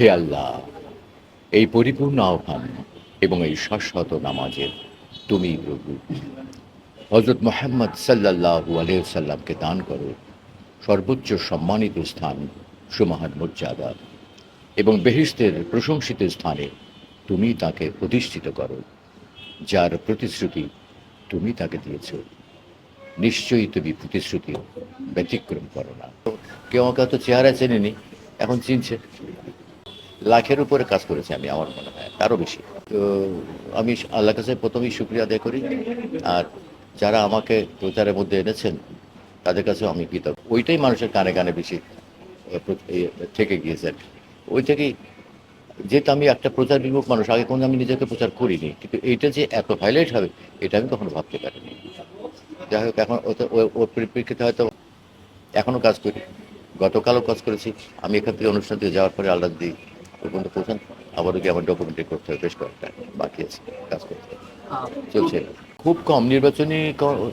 হে আল্লাহ, এই পরিপূর্ণ আহ্বান এবং এই শাশ্বত নামাজের তুমি প্রভু। হজরত মোহাম্মদ সাল্লাহু আলহামকে দান করো, সর্বোচ্চ সম্মানিত স্থান সুমহান মর্যাদা এবং বেহিস্তের প্রশংসিত স্থানে তুমি তাকে প্রতিষ্ঠিত করো, যার প্রতিশ্রুতি তুমি তাকে দিয়েছ। নিশ্চয়ই তুমি প্রতিশ্রুতি ব্যতিক্রম করো না। কেউ আমাকে হয়তো চেহারা চেনেনি, এখন চিনছে। লাখের উপরে কাজ করেছি আমি, আমার মনে হয়, তারও বেশি। তো আমি আল্লাহ কাছে প্রথমেই শুক্রিয়া আদায় করি। আর যারা আমাকে প্রচারের মধ্যে এনেছেন, তাদের কাছেও আমি কৃতজ্ঞ। ওইটাই মানুষের কানে কানে বেশি থেকে গিয়েছে। ওই থেকেই যেহেতু আমি একটা প্রচার বিমুখ মানুষ, আগে কোনো আমি নিজেকে প্রচার করিনি, কিন্তু এইটা যে এত হাইলাইট হবে, এটা আমি কখনো ভাবতে পারিনি। যাই হোক, এখন ওর পরিপ্রেক্ষিতে হয়তো এখনও কাজ করি। গতকালও কাজ করেছি। আমি এখান থেকে অনুষ্ঠান থেকে যাওয়ার পরে আল্লাহ দিই ওই পর্যন্ত পৌঁছান। আবারও গিয়ে আমার ডকুমেন্টারি করতে হবে বেশ কয়েকটা বাকি আছে কাজ করতে হবে। চলছে। খুব কম নির্বাচনী ক-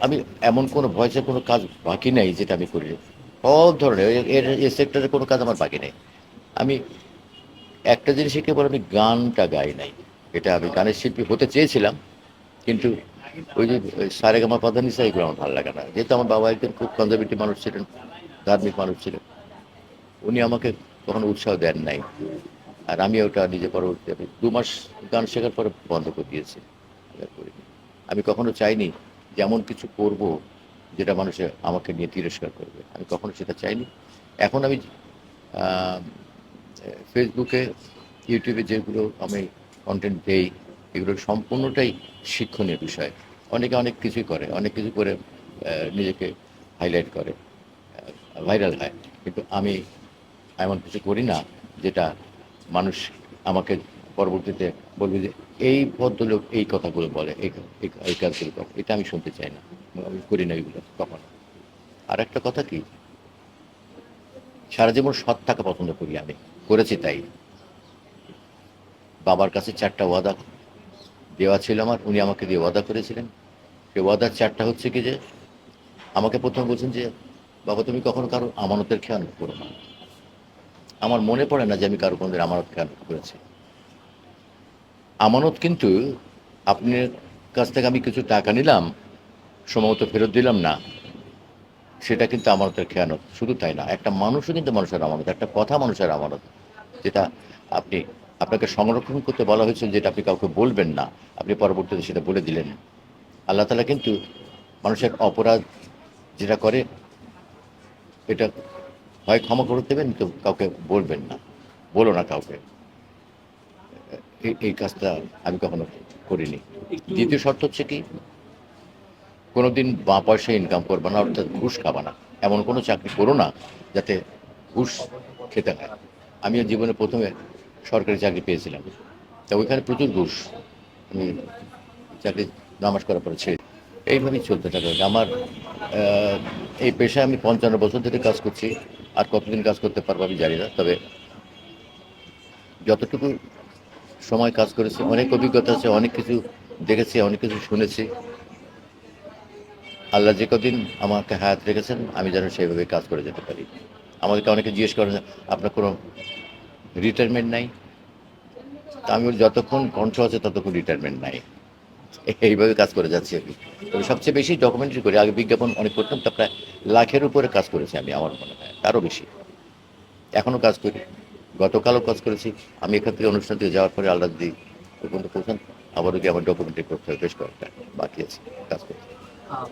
আমি এমন কোনো ভয়েসের কোনো কাজ বাকি নেই যেটা আমি করি। সব ধরনের এ- এর সেক্টরে কোনো কাজ আমার বাকি নেই। আমি একটা জিনিসই কেবল আমি গানটা গাই নাই। এটা আমি গানের শিল্পী হতে চেয়েছিলাম কিন্তু ওই যে সারে গামা পাধানিসা এগুলো আমার ভালো লাগে না। যেহেতু আমার বাবা একজন খুব কনজারভেটিভ মানুষ ছিলেন ধার্মিক মানুষ ছিলেন উনি আমাকে কখনো উৎসাহ দেন নাই। আর আমি ওটা নিজে পরবর্তী আমি দু মাস গান শেখার পরে বন্ধ করে দিয়েছি। আমি কখনো চাইনি যে এমন কিছু করব যেটা মানুষে আমাকে নিয়ে তিরস্কার করবে। আমি কখনো সেটা চাইনি। এখন আমি ফেসবুকে, ইউটিউবে যেগুলো আমি কন্টেন্ট দেই, এগুলো সম্পূর্ণটাই শিক্ষণীয় বিষয়। অনেকে অনেক কিছুই করে, অনেক কিছু করে নিজেকে হাইলাইট করে ভাইরাল হয়। কিন্তু আমি এমন কিছু করি না যেটা মানুষ আমাকে পরবর্তীতে বলবে যে, এই ভদ্রলোক এই কথাগুলো বলে, এই কাজগুলো করে। এটা আমি শুনতে চাই না। আমি করি না এগুলো কখনো। আর একটা কথা কি? সারা জীবন সৎ থাকা পছন্দ করি আমি। করেছি তাই। বাবার কাছে চারটা ওয়াদা দেওয়া ছিল আমার, উনি আমাকে দিয়ে ওয়াদা করেছিলেন। সেই ওয়াদার চারটা হচ্ছে কি যে, আমাকে প্রথম বলছেন যে, বাবা, তুমি কখনো কারও আমানতের খেয়াল করো না। আমার মনে পড়ে না যে আমি কারও কোনোদিন আমানত খেয়াল করেছি। আমানত কিন্তু আপনার কাছ থেকে আমি কিছু টাকা নিলাম, সময়মতো ফেরত দিলাম না, সেটা কিন্তু আমানতের খেয়ানত। শুধু তাই না, একটা মানুষও কিন্তু মানুষের আমানত, একটা কথা মানুষের আমানত, যেটা আপনি, আপনাকে সংরক্ষণ করতে বলা হয়েছে যেটা আপনি কাউকে বলবেন না, আপনি পরবর্তীতে সেটা বলে দিলেন। আল্লাহ তালা কিন্তু মানুষের অপরাধ যেটা করে, এটা হয় ক্ষমা করে দেবেন তো কাউকে বলবেন না। বলো না কাউকে। এই- কাজটা আমি কখনো করিনি। দ্বিতীয় শর্ত হচ্ছে কি? কোনোদিন বা পয়সা ইনকাম করবে না অর্থাৎ ঘুষ খাবা না। এমন কোনো চাকরি করো না যাতে ঘুষ খেতে হয়। আমিও জীবনে প্রথমে সরকারি চাকরি পেয়েছিলাম। তা ওইখানে প্রচুর ঘুষ। আমি চাকরি নামাজ করার পরে ছেড়ে এইভাবেই চলতে থাকে। আমার আহ, এই পেশায় আমি পঞ্চান্ন বছর ধরে কাজ করছি। আর কতদিন কাজ করতে পারব আমি জানি না, তবে যতটুকু সময় কাজ করেছি, অনেক অভিজ্ঞতা আছে, অনেক কিছু দেখেছি, অনেক কিছু শুনেছি। আল্লাহ যে কদিন আমাকে হায়াত রেখেছেন, আমি যেন সেইভাবে কাজ করে যেতে পারি। আমাদেরকে অনেকে জিজ্ঞেস করেন, আপনার কোনো রিটায়ারমেন্ট নাই? আমি যতক্ষণ কণ্ঠ আছে, ততক্ষণ রিটায়ারমেন্ট নাই। এইভাবে কাজ করে যাচ্ছি কি তবে সবচেয়ে বেশি ডকুমেন্টারি করি, আগে বিজ্ঞাপন অনেক করতাম, তা প্রায় লাখের উপরে কাজ করেছি আমি আমার মনে হয় তারও বেশি। এখনও কাজ করি। গতকালও কাজ করেছি। আমি এখান থেকে অনুষ্ঠান থেকে যাওয়ার পরে আল্লাহ ওই পর্যন্ত পৌঁছান আবারও কি আমার ডকুমেন্টারি করতে হবে বেশ কয়েকটা বাকি আছে কাজ। আহ,